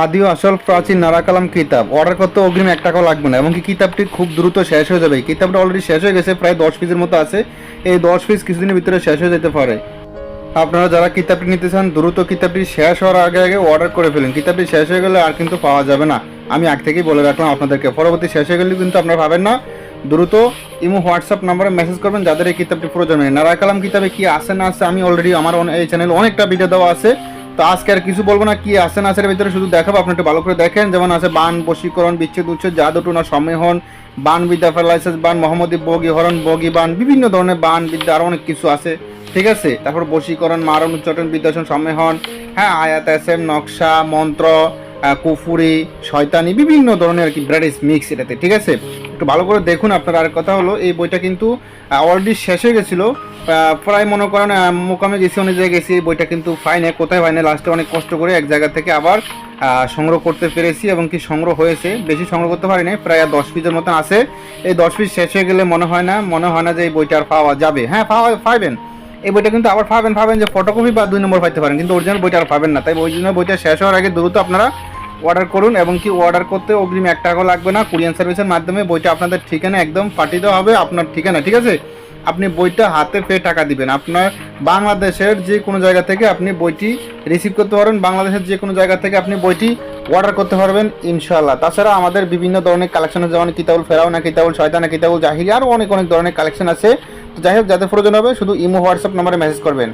আদি আসল প্রাচীন নারাকালাম কিতাব। অর্ডার করতে অগ্রিম এক টাকাও লাগবে না, এমনকি কিতাবটি খুব দ্রুত শেষ হয়ে যাবে। কিতাবটা অলরেডি শেষ হয়ে গেছে, প্রায় দশ পিসের মতো আছে। এই দশ পিস কিছুদিনের ভিতরে শেষ হয়ে যেতে পারে। আপনারা যারা কিতাবটি নিতে চান, দ্রুত কিতাবটি শেষ হওয়ার আগে আগে অর্ডার করে ফেলুন। কিতাবটি শেষ হয়ে গেলে আর কিন্তু পাওয়া যাবে না। আমি আগ থেকেই বলে রাখলাম আপনাদেরকে, পরবর্তী শেষ হয়ে গেলে কিন্তু আপনারা পাবেন না। দ্রুত ইমো, হোয়াটসঅ্যাপ নাম্বারে মেসেজ করবেন, যাদের এই কিতাবটি প্রয়োজন নেই। নারাকালাম কিতাবে কি আছে না আছে আমি অলরেডি আমার এই চ্যানেলে অনেকটা ভিডিও দেওয়া আছে। তো আজকে আর কিছু বলব না, কি আছে না ভিতরে শুধু দেখাবো, আপনি একটু ভালো করে দেখেন। যেমন আছে বান, বশীকরণ, বিচ্ছেদ, উচ্ছেদ জাদুটুনা সম্মেহন, বান, বিদ্যা ফেলাইসেস বান, মোহাম্মদী, বগি, হরণ, বগি, বান, বিভিন্ন ধরনের বান, বিদ্যা আরও অনেক কিছু আছে। ঠিক আছে? তারপর বশীকরণ, মারণ উচ্চাটন বিদ্যাসন সম্মেহন হ্যাঁ আয়াত, এসএম, নকশা, মন্ত্র কুফুরি, শয়তানি, বিভিন্ন ধরনের আর কি ব্রাডিস, মিক্স এটাতে। ঠিক আছে? একটু ভালো করে দেখুন, আপনার আর কথা হলো, এই বইটা কিন্তু অলরেডি শেষ হয়ে গেছিল। প্রায় মনে করেন মোকামে গেছি, অনেক জায়গায় গেছি, বইটা কিন্তু ফাইনে কোথায় পাইনি লাস্টে অনেক কষ্ট করে এক জায়গা থেকে আবার সংগ্রহ করতে পেরেছি এবং কি সংগ্রহ হয়েছে। বেশি সংগ্রহ করতে পারিনি প্রায় আর দশ পিসের মতন আছে। এই দশ পিস শেষ হয়ে গেলে মনে হয় না, মনে হয় না যে এই বইটা আর পাওয়া যাবে। হ্যাঁ পাওয়া, পাইবেন। এই বইটা কিন্তু আবার পাবেন পাবেন যে ফটোকপি বা দুই নম্বর পাইতে পারেন, কিন্তু অরিজিনাল বইটা আর পাবেন না। তাই অরিজিনাল বইটা শেষ হওয়ার আগে দ্রুত আপনারা অর্ডার করুন এবং কি অর্ডার করতে অগ্রিম এক টাকাও লাগবে না। কুরিয়ান সার্ভিসের মাধ্যমে বইটা আপনাদের ঠিকানা একদম পাঠিয়ে দেওয়া হবে, আপনার ঠিকানা, ঠিক আছে? আপনি বইটা হাতে পেয়ে টাকা দিবেন। আপনার বাংলাদেশের যে কোনো জায়গা থেকে আপনি বইটি রিসিভ করতে পারবেন। বাংলাদেশের যে কোনো জায়গা থেকে আপনি বইটি অর্ডার করতে পারবেন ইনশাল্লাহ তাছাড়া আমাদের বিভিন্ন ধরনের কালেকশন যেমন কিতাবুল ফেরাউনা কিতাবুল শয়তানা কিতাবুল জাহিরি আরও অনেক অনেক ধরনের কালেকশন আছে। তো যাই হোক, যাদের প্রয়োজন হবে, শুধু ইমো, হোয়াটসঅ্যাপ নম্বরে মেসেজ করবেন।